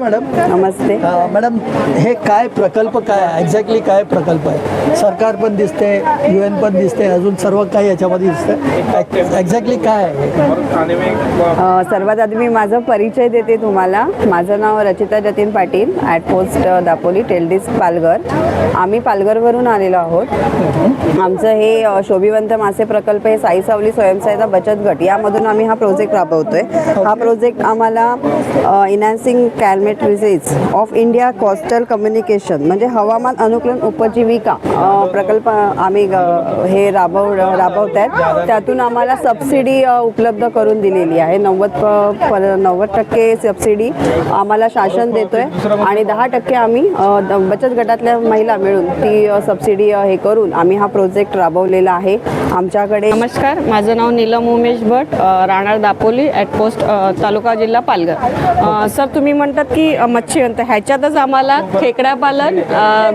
Madam. नमस्ते. Madam हे काय प्रकल्प काय एक्झॅक्टली काय प्रकल्प आहे? सरकार पण दिसते यू एन पण दिसते अजून सर्व काही याच्यामध्ये दिसतं. एक्झॅक्टली काय आहे? सर्वात आधी मी माझा परिचय देते तुम्हाला. माझं नाव रचिता जतीन पाटील ॲट पोस्ट दापोली टेलडिस पालघर. आम्ही पालघरवरून आलेलो आहोत. आमचं हे शोभिवंत मासे प्रकल्प हे साई सावली स्वयंसहायता बचत गट. यामधून आम्ही हा प्रोजेक्ट राबवतोय. हा प्रोजेक्ट आम्हाला इनॅन्सिंग क्लायमेट रिसेज ऑफ इंडिया कोस्टल कम्युनिकेशन म्हणजे हवामान अनुकूलन उपजीविका प्रकल्प आम्ही ग- हे राबव राबवत आहेत. त्यातून आम्हाला सबसिडी उपलब्ध करून दिलेली आहे. नव्वद प- नव्वद टक्के सबसिडी आम्हाला शासन देतोय. आणि दहा टक्के आम्ही द- बचत गटातल्या महिला मिळून ती सबसिडी हे करून आम्ही हा प्रोजेक्ट राबवलेला आहे. आमच्याकडे नमस्कार माझं नाव नीलम उमेश भट राणार राहणार दापोली ॲट पोस्ट तालुका जिल्हा पालघर. सर तुम्ही म्हणतात की मच्छी म्हणतात ह्याच्यातच आम्हाला खेकडा पालन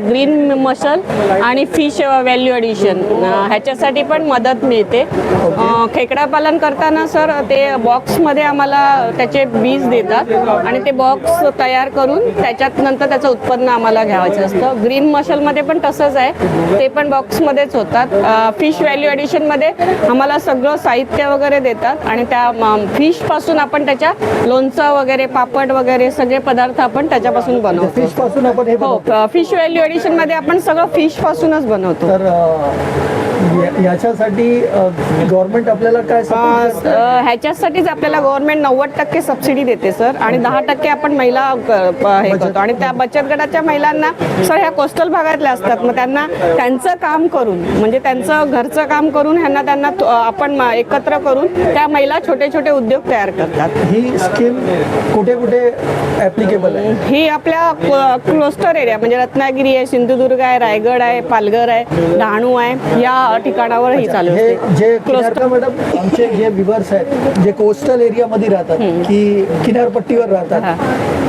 ग्रीन मसल आणि फिश व्हॅल्यू ॲडिशन. ह्याच्यासाठी पण मदत मिळते. खेकडा पालन करताना सर ते बॉक्समध्ये आम्हाला त्याचे बीज देतात आणि ते बॉक्स तयार करून त्याच्यात नंतर त्याचं उत्पन्न आम्हाला घ्यावायचं असतं. ग्रीन मशलमध्ये पण तसंच आहे. ते पण बॉक्समध्येच होतात. फिश व्हॅल्यू ॲडिशनमध्ये आम्हाला सगळं साहित्य वगैरे देतात आणि त्या फिशपासून आपण त्याच्या लोणचं वगैरे पापड वगैरे सगळे पदार्थ आपण त्याच्यापासून बनवतो फिशपासून आपण हे हो बनवतो. फिश व्हॅल्यू ॲडिशनमध्ये आपण सगळं फिशपासूनच बनवतो तर अ, या- याच्यासाठी गव्हर्नमेंट आपल्याला काय ह्याच्यासाठीच आपल्याला गव्हर्नमेंट नव्वद टक्के सबसिडी देते सर. आणि दहा टक्के आपण महिला हे करतो. आणि त्या बचत गटाच्या महिलांना सर ह्या कोस्टल भागातल्या असतात. मग त्यांना त्यांचं काम करून म्हणजे त्यांचं घरचं काम करून ह्यांना त्यांना तो- आपण म- एकत्र करून त्या महिला छोटे छोटे उद्योग तयार करतात. ही स्कीम कुठे कुठे ऍप्लिकेबल आहे? ही आपल्या क्लोस्टर एरिया म्हणजे रत्नागिरी आहे सिंधुदुर्ग आहे रायगड आहे पालघर आहे डहाणू आहे या ही चालू असते. जे मॅडम आमचे जे विवर्स आहेत जे कोस्टल एरियामध्ये राहतात की किनारपट्टीवर राहतात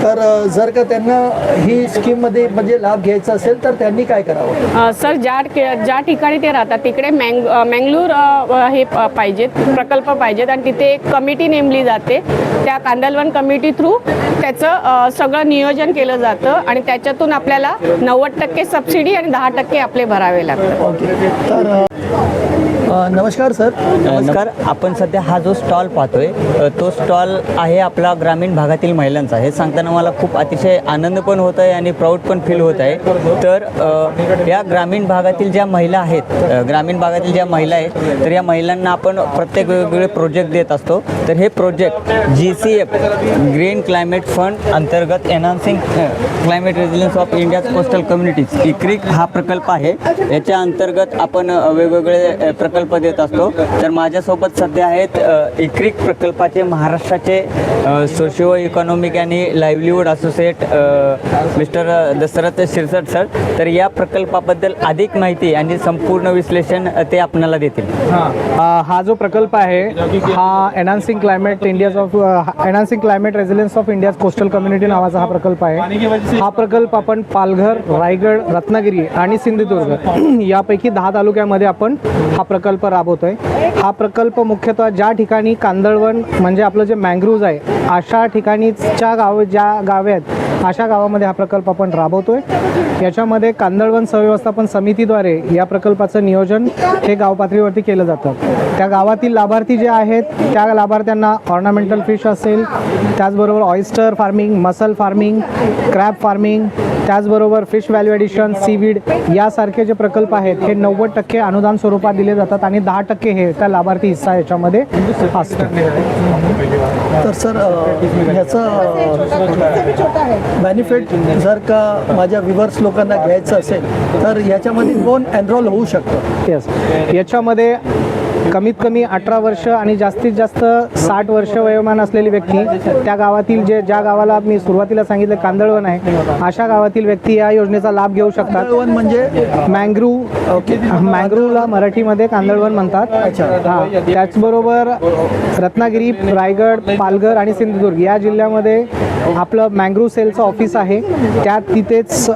तर अ, जर का त्यांना ही स्कीममध्ये म्हणजे लाभ घ्यायचा असेल तर त्यांनी काय करावं? अ, सर ज्या ज्या ठिकाणी ते राहतात तिकडे मँग अ, मँगलोर अ, हे प- पाहिजेत प्रकल्प पाहिजेत आणि तिथे एक कमिटी नेमली जाते. त्या कांदलवन कमिटी थ्रू त्याचं अ, सगळं नियोजन केलं जातं आणि त्याच्यातून आपल्याला नव्वद टक्के सबसिडी आणि दहा टक्के आपले भरावे लागतात. ओके. तर अ, Thank you. नमस्कार सर. नमस्कार. आपण सध्या हा जो स्टॉल पाहतोय तो स्टॉल आहे आपला ग्रामीण भागातील महिलांचा. हे सांगताना मला खूप अतिशय आनंद पण होत आहे आणि प्राऊड पण फील होत आहे तर या ग्रामीण भागातील ज्या महिला आहेत ग्रामीण भागातील ज्या महिला आहेत तर या महिलांना आपण प्रत्येक वेगवेगळे प्रोजेक्ट देत असतो. तर हे project G C F green climate fund अंतर्गत enhancing climate resilience of India coastal communities इक्रिक हा प्रकल्प आहे. याच्या अंतर्गत आपण वेगवेगळे अ, प्रकल्प देत असतो. तर माझ्यासोबत सध्या आहेत इक्रिक प्रकल्पाचे महाराष्ट्राचे सोशिओ इकॉनॉमिक आणि livelihood associate mister Dashrath Shirsat sir. तर या प्रकल्पाबद्दल अधिक माहिती आणि संपूर्ण विश्लेषण ते आपणाला देतील. हा. जो प्रकल्प आहे हा enhancing climate India's of enhancing climate resilience of India's coastal community नावाचा हा प्रकल्प आहे. हा प्रकल्प आपण पालघर रायगड रत्नागिरी आणि सिंधुदुर्ग यापैकी दहा तालुक्यामध्ये आपण हा प्रकल्प प्रकल्प राबवतो आहे हा प्रकल्प मुख्यतः ज्या ठिकाणी कांदळवन म्हणजे आपलं जे मँग्रोव्ज आहे अशा ठिकाणीच्या गाव ज्या गावे आहेत अशा गावामध्ये हा प्रकल्प आपण राबवतो आहे याच्यामध्ये कांदळवन सहव्यवस्थापन समितीद्वारे या प्रकल्पाचं नियोजन हे गाव पातळीवरती केलं जातं. त्या गावातील लाभार्थी जे आहेत त्या लाभार्थ्यांना ऑर्नामेंटल फिश असेल त्याचबरोबर oyster farming mussel farming crab farming त्याचबरोबर फिश व्हॅल्यू ॲडिशन सीवीड यासारखे जे प्रकल्प आहेत हे नव्वद टक्के अनुदान स्वरूपात दिले जातात आणि दहा टक्के हे त्या लाभार्थी हिस्सा याच्यामध्ये असतो तर सर ह्याचं बेनिफिट जर का माझ्या विवर्स लोकांना घ्यायचं असेल तर याच्यामध्ये कोण एनरोल होऊ शकतं? येस याच्यामध्ये कमीत कमी अठरा वर्ष आणि जास्तीत जास्त साठ वर्ष वयोमान असलेली व्यक्ती त्या गावातील जे ज्या गावाला मी सुरुवातीला सांगितलं कांदळवन आहे अशा गावातील व्यक्ती या योजनेचा लाभ घेऊ शकतात. म्हणजे? Mangrove okay. मँग्रूवला मराठीमध्ये कांदळवन म्हणतात. हा. त्याचबरोबर रत्नागिरी रायगड पालघर आणि सिंधुदुर्ग या जिल्ह्यामध्ये आपलं मँग्रूव सेलचं ऑफिस आहे. त्यात तिथेच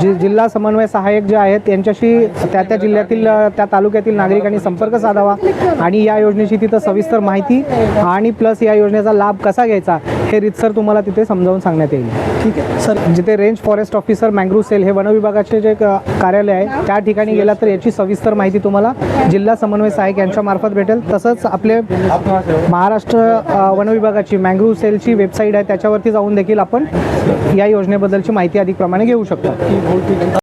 जि जिल्हा समन्वय सहाय्यक जे आहेत त्यांच्याशी त्या त्या जिल्ह्यातील त्या तालुक्यातील नागरिकांनी संपर्क साधावा. आणि या योजनेची तिथं सविस्तर माहिती आणि प्लस या योजनेचा लाभ कसा घ्यायचा हे रितसर तुम्हाला तिथे समजावून सांगण्यात येईल. ठीक आहे? सर जिथे range forest officer mangrove cell हे वनविभागाचे जे कार्यालय आहे त्या ठिकाणी गेला तर याची सविस्तर माहिती तुम्हाला जिल्हा समन्वय सहाय्यक यांच्या मार्फत भेटेल. तसंच आपले महाराष्ट्र वनविभागाची मँग्रोव्ह सेलची वेबसाईट आहे त्याच्यावरती जाऊन देखील आपण या योजनेबद्दलची माहिती अधिक प्रमाणे घेऊ शकतो.